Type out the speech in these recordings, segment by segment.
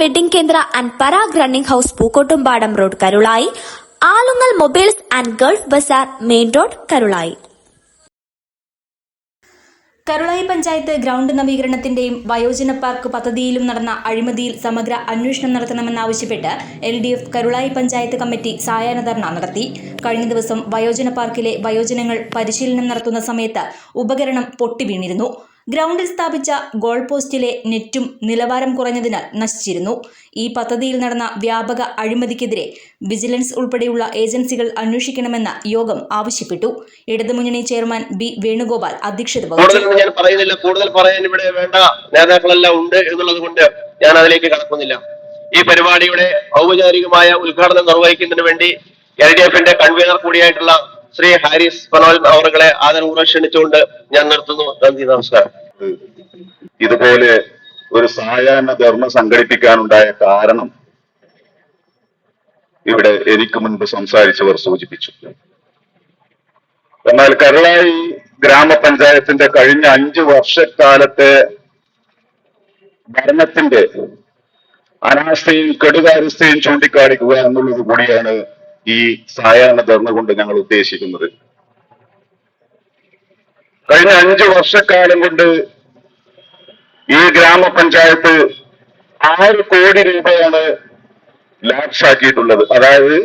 Wedding കേന്ദ്ര and Parag running house Pookkottumpadam road Karulai. Alungal mobiles and gulf bazaar main road Karulai. Karulai panchayat ground നവീകരണത്തിന്റെയും വയോജന park പദ്ധതിയിലും നടന്ന അഴിമതിയിൽ സമഗ്ര അന്വേഷണം നടത്തണമെന്നാവശ്യപ്പെട്ട് L D F Karulai panchayat committee സായാഹ്ന ധർണ നടത്തി. കഴിഞ്ഞ ദിവസം വയോജന പാർക്കിലെ വയോജനങ്ങൾ പരിശീലനം നടത്തുന്ന സമയത്ത് ഉപകരണം പൊട്ടിവീണിരുന്നു ഗ്രൗണ്ടിൽ സ്ഥാപിച്ച ഗോൾ പോസ്റ്റിലെ നെറ്റും നിലവാരം കുറഞ്ഞതിനാൽ നശിച്ചിരുന്നു. ഈ പദ്ധതിയിൽ നടന്ന വ്യാപക അഴിമതിക്കെതിരെ വിജിലൻസ് ഉൾപ്പെടെയുള്ള ഏജൻസികൾ അന്വേഷിക്കണമെന്ന യോഗം ആവശ്യപ്പെട്ടു. ഇടതുമുന്നണി ചെയർമാൻ ബി വേണുഗോപാൽ അധ്യക്ഷത വഹിച്ചു. ഞാൻ പറയുന്നില്ല. കൂടുതൽ ഇവിടെ വേണ്ട ഉണ്ട് ഞാൻ അതിലേക്ക് കടക്കുന്നില്ല. ഈ പരിപാടിയുടെ ഔപചാരികമായ ഉദ്ഘാടനം നിർവഹിക്കുന്നതിന് വേണ്ടി എൽ ഡി എഫിന്റെ കൺവീനർ കൂടിയായിട്ടുള്ള ശ്രീ ഹാരിസ് പനോൽ അവറുകളെ ആദരപൂർവം ക്ഷണിച്ചുകൊണ്ട് ഞാൻ നിർത്തുന്നു. നന്ദി നമസ്കാരം. ഇതുപോലെ ഒരു സായാഹ്ന ധർമ്മ സംഘടിപ്പിക്കാനുണ്ടായ കാരണം ഇവിടെ എനിക്ക് മുൻപ് സംസാരിച്ചവർ സൂചിപ്പിച്ചു. എന്നാൽ കരളായി ഗ്രാമപഞ്ചായത്തിന്റെ കഴിഞ്ഞ അഞ്ചു വർഷക്കാലത്തെ ഭരണത്തിന്റെ അനാസ്ഥയും കെടുകാര്യസ്ഥയും ചൂണ്ടിക്കാണിക്കുക എന്നുള്ളത് കൂടിയാണ് ഈ സായാഹ്ന ധർണ കൊണ്ട് ഞങ്ങൾ ഉദ്ദേശിക്കുന്നത്. കഴിഞ്ഞ അഞ്ചു വർഷക്കാലം കൊണ്ട് ഈ ഗ്രാമപഞ്ചായത്ത് ആറ് കോടി രൂപയാണ് ലാക്ഷാക്കിയിട്ടുള്ളത് അതായത്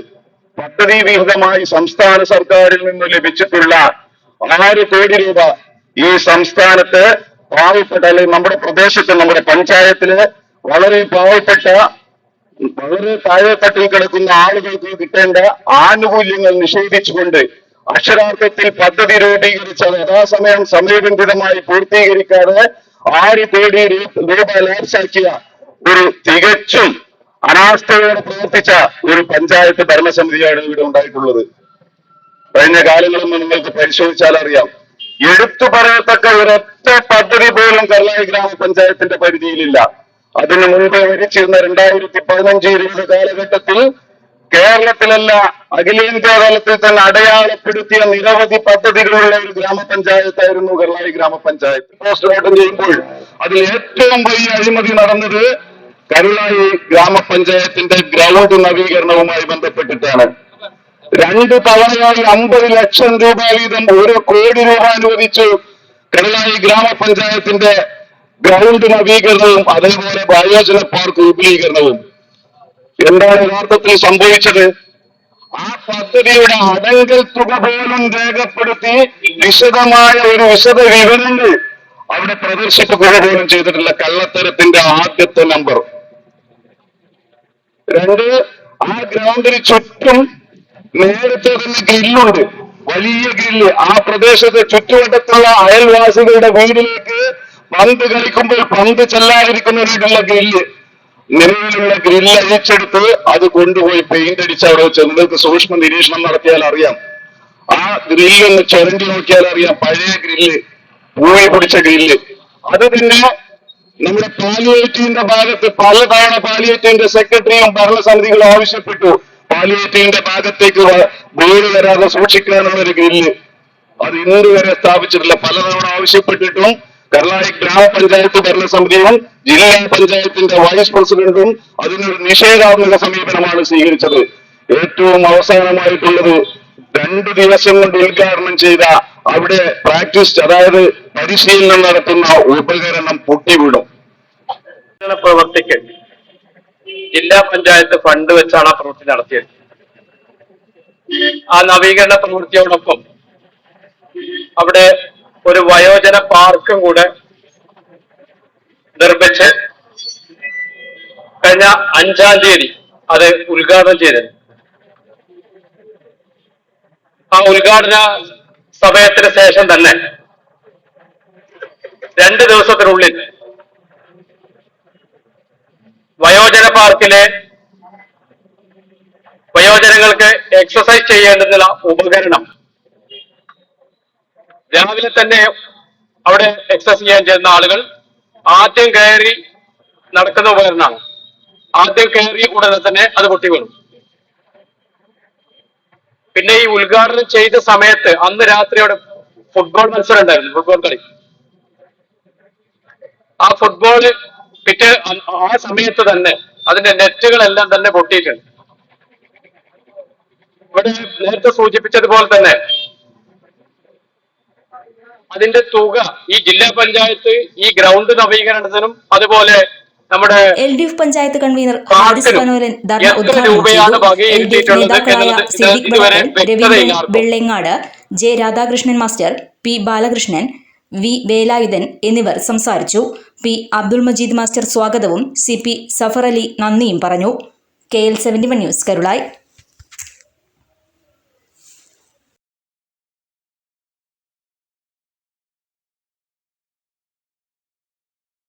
പദ്ധതി വിഹിതമായി സംസ്ഥാന സർക്കാരിൽ നിന്ന് ലഭിച്ചിട്ടുള്ള ആറ് കോടി രൂപ ഈ സംസ്ഥാനത്ത് പാവപ്പെട്ട അല്ലെങ്കിൽ നമ്മുടെ പ്രദേശത്ത് നമ്മുടെ പഞ്ചായത്തിൽ വളരെ പാവപ്പെട്ട വളരെ താഴെത്തട്ടിൽ കിടക്കുന്ന ആളുകൾക്ക് കിട്ടേണ്ട ആനുകൂല്യങ്ങൾ നിഷേധിച്ചുകൊണ്ട് അക്ഷരാർത്ഥത്തിൽ പദ്ധതി രൂപീകരിച്ച യഥാസമയം സമയബന്ധിതമായി പൂർത്തീകരിക്കാതെ ആറ് കോടി രൂപ ലാപ്സാക്കിയ ഒരു തികച്ചും അനാസ്ഥയോടെ പ്രവർത്തിച്ച ഒരു പഞ്ചായത്ത് ഭരണസമിതിയാണ് ഇവിടെ ഉണ്ടായിട്ടുള്ളത്. കഴിഞ്ഞ കാലങ്ങളൊന്നും നിങ്ങൾക്ക് പരിശോധിച്ചാൽ അറിയാം. എടുത്തു പറയത്തക്ക ഒരൊറ്റ പദ്ധതി പോലും കർണാടക ഗ്രാമപഞ്ചായത്തിന്റെ പരിധിയിലില്ല. അതിനു മുൻപ് ഭരിച്ചിരുന്ന രണ്ടായിരത്തി പതിനഞ്ച് ഇരുപത് കാലഘട്ടത്തിൽ കേരളത്തിലല്ല അഖിലേന്ത്യാ തലത്തിൽ തന്നെ അടയാളപ്പെടുത്തിയ നിരവധി പദ്ധതികളുള്ള ഒരു ഗ്രാമപഞ്ചായത്തായിരുന്നു കല്ലായി ഗ്രാമപഞ്ചായത്ത്. പോസ്റ്റ്മോർട്ടം ചെയ്യുമ്പോൾ അതിൽ ഏറ്റവും വലിയ അഴിമതി നടന്നത് കരുളായി ഗ്രാമപഞ്ചായത്തിന്റെ ഗ്രൗണ്ട് നവീകരണവുമായി ബന്ധപ്പെട്ടിട്ടാണ്. രണ്ട് തവണയായി അമ്പത് ലക്ഷം രൂപ വീതം ഓരോ കോടി രൂപ അനുവദിച്ചു കരുളായി ഗ്രാമപഞ്ചായത്തിന്റെ ഗ്രൗണ്ട് നവീകരണവും അതേപോലെ വയോജന പാർക്ക് വിപുലീകരണവും എന്താണ് യഥാർത്ഥത്തിൽ സംഭവിച്ചത്? ആ പദ്ധതിയുടെ അടങ്കൽ തുക പോലും രേഖപ്പെടുത്തി വിശദമായ ഒരു വിശദ വിവരങ്ങൾ അവിടെ പ്രദർശിപ്പിക്കുക പോലും ചെയ്തിട്ടില്ല കള്ളത്തരത്തിന്റെ ആദ്യത്തെ നമ്പർ. രണ്ട് ആ ഗ്രൗണ്ടിന് ചുറ്റും നേരത്തെ തന്നെ ഗ്രില്ലുണ്ട്. വലിയ ഗ്രില്ല്. ആ പ്രദേശത്തെ ചുറ്റുവട്ടത്തുള്ള അയൽവാസികളുടെ വീടിലേക്ക് പന്ത് കളിക്കുമ്പോൾ പന്ത് ചെല്ലാതിരിക്കുന്നതിനുള്ള ഗ്രില്ല്. നിലവിലുള്ള ഗ്രില്ല് അഴിച്ചെടുത്ത് അത് കൊണ്ടുപോയി പെയിന്റ് അടിച്ച് അവിടെ വെച്ച് നിങ്ങൾക്ക് സൂക്ഷ്മ നിരീക്ഷണം നടത്തിയാൽ അറിയാം. ആ ഗ്രില്ല് ഒന്ന് ചുരണ്ടി നോക്കിയാൽ അറിയാം പഴയ ഗ്രില്ല് പൂവി പിടിച്ച ഗ്രില്ല്. അത് പിന്നെ നമ്മുടെ പാലിയേറ്റീവിന്റെ ഭാഗത്ത് പലതവണ പാലിയേറ്റീവിന്റെ സെക്രട്ടറിയും ഭരണസമിതികളും ആവശ്യപ്പെട്ടു. പാലിയേറ്റീവിന്റെ ഭാഗത്തേക്ക് ബോർഡ് വരാതെ സൂക്ഷിക്കാനുള്ള ഒരു ഗ്രില്ല്. അത് ഇന്നുവരെ സ്ഥാപിച്ചിട്ടില്ല. പലതവണ ആവശ്യപ്പെട്ടിട്ടും കർണാടക ഗ്രാമപഞ്ചായത്ത് ഭരണസമിതിയും ജില്ലാ പഞ്ചായത്തിന്റെ വൈസ് പ്രസിഡന്റും അതിനൊരു നിഷേധാത്മക സമീപനമാണ് സ്വീകരിച്ചത്. ഏറ്റവും അവസാനമായിട്ടുള്ളത് രണ്ടു ദിവസം കൊണ്ട് ഉദ്ഘാടനം ചെയ്ത അവിടെ പ്രാക്ടീസ് അതായത് പരിശീലനം നടത്തുന്ന ഉപകരണം പൊട്ടിവിടും. പ്രവർത്തിക്കൽ പ്രവർത്തിക്ക് ജില്ലാ പഞ്ചായത്ത് ഫണ്ട് വെച്ചാണ് ആ പ്രവൃത്തി നടത്തിയത്. ആ നവീകരണ പ്രവൃത്തിയോടൊപ്പം അവിടെ ഒരു വയോജന പാർക്കും കൂടെ നിർമ്മിച്ച് കഴിഞ്ഞ അഞ്ചാം തീയതി അത് ഉദ്ഘാടനം ചെയ്തത് ആ ഉദ്ഘാടന സമയത്തിന് ശേഷം തന്നെ രണ്ട് ദിവസത്തിനുള്ളിൽ വയോജന പാർക്കിലെ വയോജനങ്ങൾക്ക് എക്സസൈസ് ചെയ്യേണ്ടുന്ന ഉപകരണം രാവിലെ തന്നെ അവിടെ എക്സസ് ചെയ്യാൻ ചെയ്യുന്ന ആളുകൾ ആദ്യം കയറി നടക്കുന്ന ഉപകരണമാണ് ആദ്യം കയറി ഉടനെ തന്നെ അത് പൊട്ടി വീണു പിന്നെ ഈ ഉദ്ഘാടനം ചെയ്ത സമയത്ത് അന്ന് രാത്രി അവിടെ ഫുട്ബോൾ മത്സരം ഉണ്ടായിരുന്നു ഫുട്ബോൾ കളി. ആ ഫുട്ബോൾ പിറ്റേ ആ സമയത്ത് തന്നെ അതിന്റെ നെറ്റുകളെല്ലാം തന്നെ പൊട്ടിയിട്ടുണ്ട്. ഇവിടെ നേരത്തെ സൂചിപ്പിച്ചതുപോലെ തന്നെ അതിന്റെ തുക ഈ ജില്ലാ പഞ്ചായത്ത് ഈ ഗ്രൗണ്ട് നവീകരണത്തിനും അതുപോലെ നമ്മുടെ L D F panchayat convener Haris ധർണ ഉദ്ഘാടനം രവീന്ദ്രൻ ആർക്കും. J Radhakrishnan master P Balakrishnan V Velayudhan എന്നിവർ സംസാരിച്ചു. പി അബ്ദുൾ മജീദ് മാസ്റ്റർ സ്വാഗതവും സി പി സഫർ അലി നന്ദിയും പറഞ്ഞു. K L seventy one news Karulai.